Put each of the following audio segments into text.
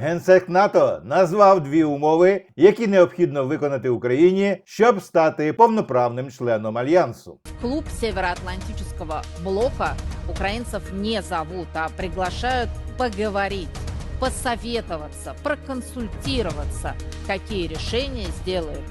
Генсек НАТО назвав дві умови, які необхідно виконати Україні, щоб стати повноправним членом альянсу. Клуб Североатлантического блока украинцев не зовут, а приглашают поговорить, посоветоваться, проконсультироваться, какие решения сделает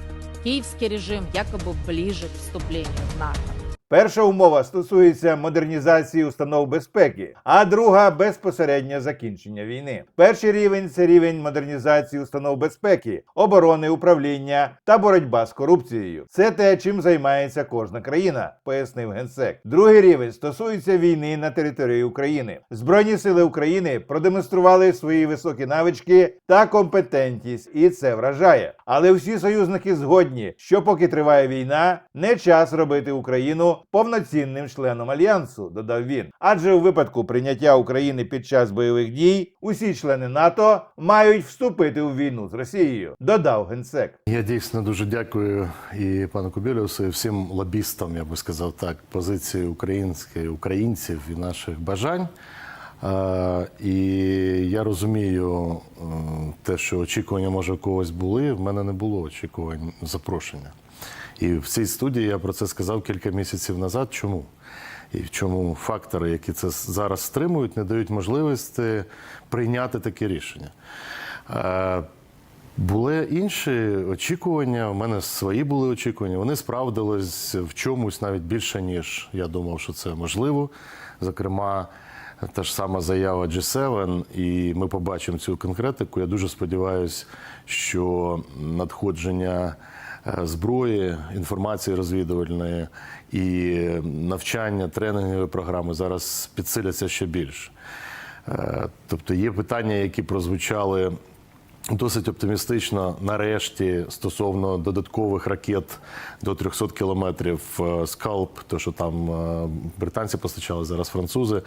киевский режим якобы ближе к вступлению в НАТО. Перша умова стосується модернізації установ безпеки, а друга безпосереднє закінчення війни. Перший рівень це рівень модернізації установ безпеки, оборони, управління та боротьба з корупцією. Це те, чим займається кожна країна, пояснив генсек. Другий рівень стосується війни на території України. Збройні сили України продемонстрували свої високі навички та компетентність, і це вражає. Але всі союзники згодні, що поки триває війна, не час робити Україну повноцінним членом альянсу, додав він. Адже у випадку прийняття України під час бойових дій усі члени НАТО мають вступити у війну з Росією, додав генсек. Я дійсно дуже дякую і пану Кобілюсу, і всім лобістам, я би сказав так, позиції української, українців і наших бажань. І я розумію е, те, що очікування може у когось були. В мене не було очікувань запрошення. І в цій студії я про це сказав кілька місяців назад. Чому? І в чому фактори, які це зараз стримують, не дають можливості прийняти таке рішення. Е, були інші очікування. У мене свої були очікування. Вони справдились в чомусь навіть більше, ніж я думав, що це можливо. Зокрема, та ж сама заява G7, і ми побачимо цю конкретику. Я дуже сподіваюся, що надходження зброї, інформації розвідувальної і навчання тренінгової програми зараз підсиляться ще більше. Е, Тобто є питання, які прозвучали досить оптимістично нарешті стосовно додаткових ракет до 300 кілометрів е, скалп, то що там е, британці постачали, зараз французи.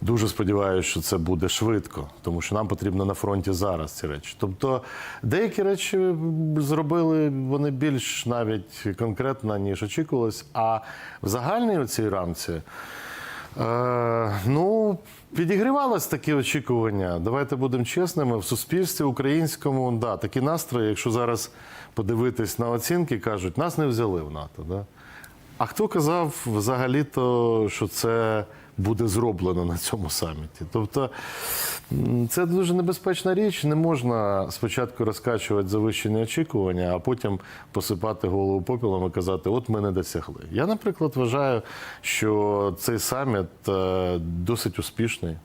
Дуже сподіваюся, що це буде швидко, тому що нам потрібно на фронті зараз ці речі. Тобто деякі речі зробили вони більш навіть конкретно, ніж очікувалось. А в загальній оцій рамці Е, ну, підігрівалось такі очікування. Давайте будемо чесними. В суспільстві українському, да, такі настрої, якщо зараз подивитись на оцінки, кажуть, нас не взяли в НАТО. Да? А хто казав взагалі-то, що це буде зроблено на цьому саміті? Тобто це дуже небезпечна річ. Не можна спочатку розкачувати завищені очікування, а потім посипати голову попілом і казати, от ми не досягли. Я, наприклад, вважаю, що цей саміт е, досить успішний.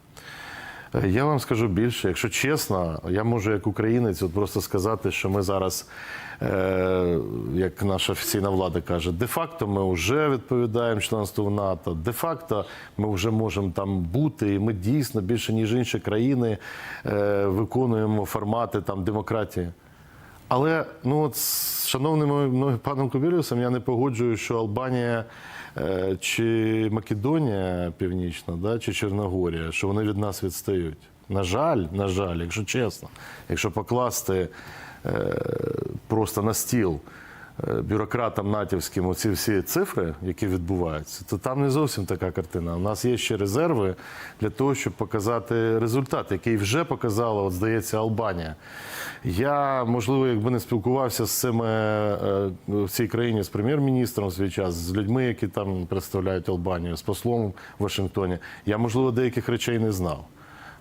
Я вам скажу більше, якщо чесно, я можу як українець от просто сказати, що ми зараз, е, як наша офіційна влада каже, де-факто ми вже відповідаємо членству в НАТО, де-факто ми вже можемо там бути, і ми дійсно більше ніж інші країни е, виконуємо формати там демократії. Але ну от з шановним паном Кобілюсом я не погоджую, що Албанія чи Македонія Північна, да, чи Чорногорія, що вони від нас відстають. На жаль, на жаль, якщо чесно, якщо покласти е, просто на стіл е, бюрократам натівським оці всі цифри, які відбуваються, то там не зовсім така картина. У нас є ще резерви для того, щоб показати результат, який вже показала, от здається, Албанія. Я, можливо, якби не спілкувався з цими е, в цій країні з прем'єр-міністром свій час, з людьми, які там представляють Албанію, з послом в Вашингтоні, я, можливо, деяких речей не знав.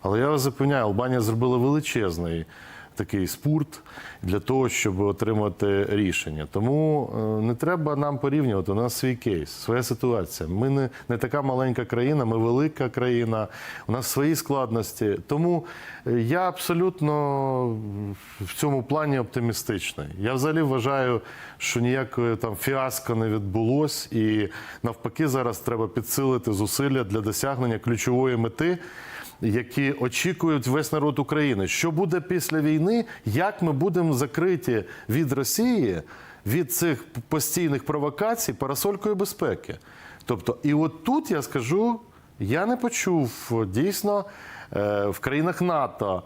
Але я вас запевняю, Албанія зробила величезний такий спорт для того, щоб отримати рішення. Тому е, не треба нам порівнювати. У нас свій кейс, своя ситуація. Ми не, не така маленька країна, ми велика країна, у нас свої складності. Тому е, я абсолютно в цьому плані оптимістичний. Я взагалі вважаю, що ніякої там фіаско не відбулось, і навпаки, зараз треба підсилити зусилля для досягнення ключової мети які очікують весь народ України. Що буде після війни? Як ми будемо закриті від Росії, від цих постійних провокацій парасолькою безпеки? Тобто, і от тут я скажу, я не почув дійсно е, в країнах НАТО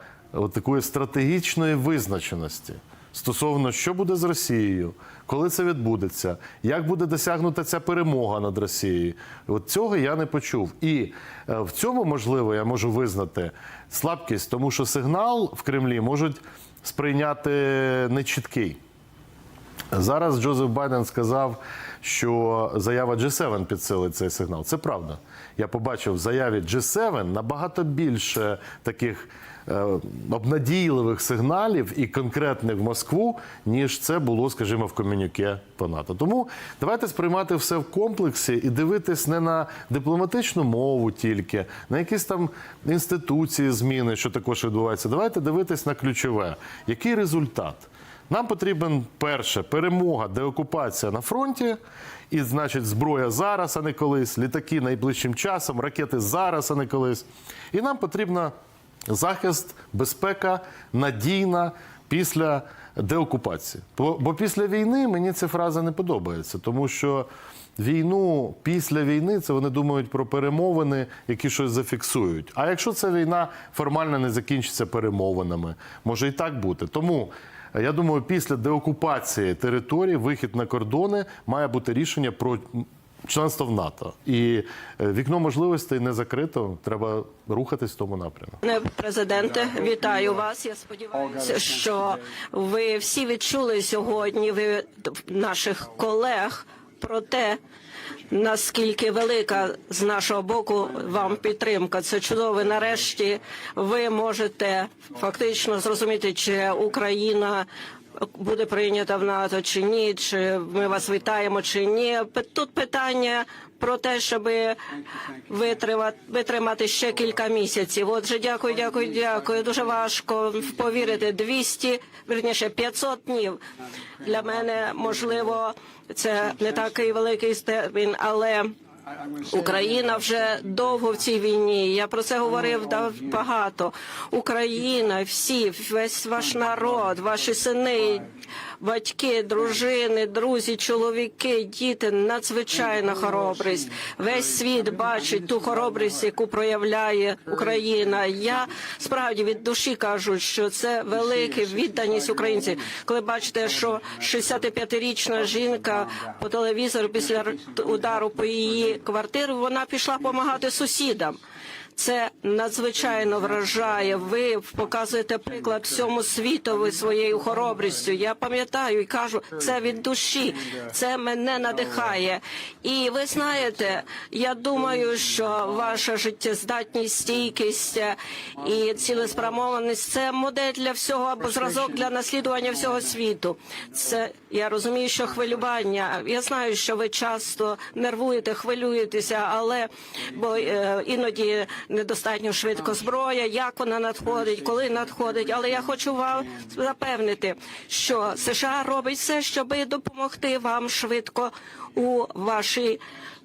такої стратегічної визначеності. Стосовно що буде з Росією, коли це відбудеться, як буде досягнута ця перемога над Росією. От цього я не почув. І е, в цьому можливо я можу визнати слабкість, тому що сигнал в Кремлі можуть сприйняти нечіткий. Зараз Джозеф Байден сказав, що заява G7 підсилить цей сигнал. Це правда. Я побачив в заяві G7 набагато більше таких е, обнадійливих сигналів і конкретних в Москву, ніж це було, скажімо, в комюніке по НАТО. Тому давайте сприймати все в комплексі і дивитись не на дипломатичну мову тільки, на якісь там інституції зміни, що також відбувається. Давайте дивитись на ключове. Який результат? Нам потрібен перше перемога, деокупація на фронті, і значить зброя зараз, а не колись, літаки найближчим часом, ракети зараз, а не колись. І нам потрібна захист, безпека надійна після деокупації. Бо, бо після війни мені ця фраза не подобається, тому що війну після війни це вони думають про перемовини, які щось зафіксують. А якщо ця війна формально не закінчиться перемовинами, може і так бути. Тому. Я думаю, після деокупації території, вихід на кордони, має бути рішення про членство в НАТО. І е, вікно можливостей не закрито. Треба рухатись в тому напрямку. Пане президенте, вітаю вас. Я сподіваюся, що ви всі відчули сьогодні ви наших колег про те, наскільки велика з нашого боку вам підтримка. Це чудово. Нарешті ви можете фактично зрозуміти, чи Україна. Буде прийнята в НАТО чи ні, чи ми вас вітаємо чи ні. Тут питання про те, щоб витримати, витримати ще кілька місяців. Отже, дякую, дякую, дякую. Дуже важко повірити. 200, верніше 500 днів. Для мене можливо це не такий великий термін, але. Україна вже довго в цій війні. Я про це говорив багато. Україна, всі, весь ваш народ, ваші сини, батьки, дружини, друзі, чоловіки, діти, надзвичайна хоробрість. Весь світ бачить ту хоробрість, яку проявляє Україна. Я справді від душі кажу, що це велика відданість українців. Коли бачите, що 65-річна жінка по телевізору після удару по її квартиру, вона пішла допомагати сусідам. Це надзвичайно вражає. Ви показуєте приклад всьому світові своєю хоробрістю. Я пам'ятаю і кажу, це від душі, це мене надихає. І ви знаєте, я думаю, що ваша життєздатність, стійкість е, і цілеспрямованість це модель для всього або зразок для наслідування всього світу. Це я розумію, що хвилювання. Я знаю, що ви часто нервуєте, хвилюєтеся, але бо е, іноді недостатньо швидко зброя, як вона надходить, коли надходить. Але я хочу вам запевнити, що США робить все, щоб допомогти вам швидко у вашій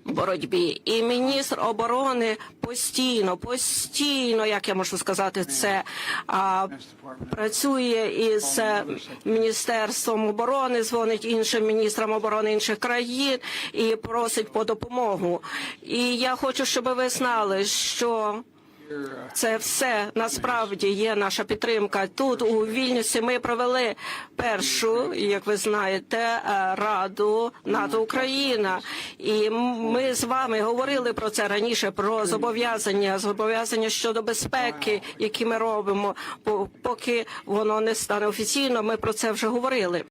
боротьбі. І міністр оборони постійно, постійно, як я можу сказати, це а, працює із міністерством оборони, дзвонить іншим міністрам оборони інших країн і просить по допомогу. І я хочу, щоб ви знали, що. Це все насправді є наша підтримка. Тут у Вільнюсі ми провели першу, як ви знаєте, е, раду НАТО Україна, і ми з вами говорили про це раніше. Про зобов'язання, зобов'язання щодо безпеки, які ми робимо. Поки воно не стане офіційно, ми про це вже говорили.